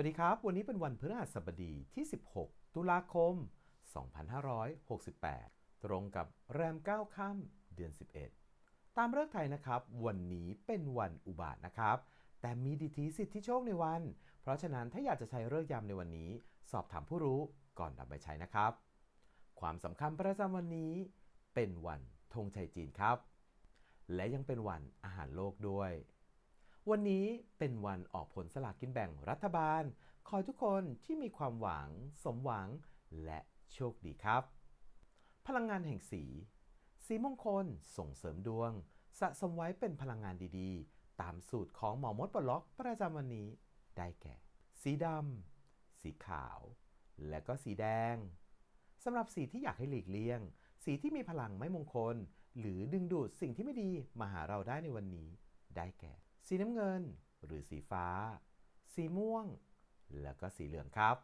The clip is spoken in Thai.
วัสดีครับ วันนี้เป็นวันพฤหัสบดีที่ 16 ตุลาคม 2568 ตรงกับแรม 9 ค่ำเดือน 11 ตามเลิกไทยนะครับ วันนี้เป็นวันอุบาทนะครับ แต่มีดิทีสิทธิโชคในวัน เพราะฉะนั้นถ้าอยากจะใช้เลิกยามในวันนี้ สอบถามผู้รู้ก่อนนำไปใช้นะครับ ความสำคัญประจำวันนี้ เป็นวันธงชัยจีนครับ และยังเป็นวันอาหารโลกด้วย วันนี้เป็นวันออกผลสลากกินแบ่งรัฐบาล ขอทุกคนที่มีความหวัง สมหวัง และโชคดีครับ พลังงานแห่งสี สีมงคล ส่งเสริมดวง สะสมไว้เป็นพลังงานดีๆ ตามสูตรของหมอมดปลล็อกประจำวันนี้ ได้แก่ สีดำ สีขาว และก็สีแดงสำหรับสีที่อยากให้หลีกเลี่ยง สีที่มีพลังไม่มงคล หรือดึงดูดสิ่งที่ไม่ดีมาหาเราได้ในวันนี้ ได้แก่ สีน้ำเงิน หรือสีฟ้า สีม่วง แล้วก็สีเหลืองครับ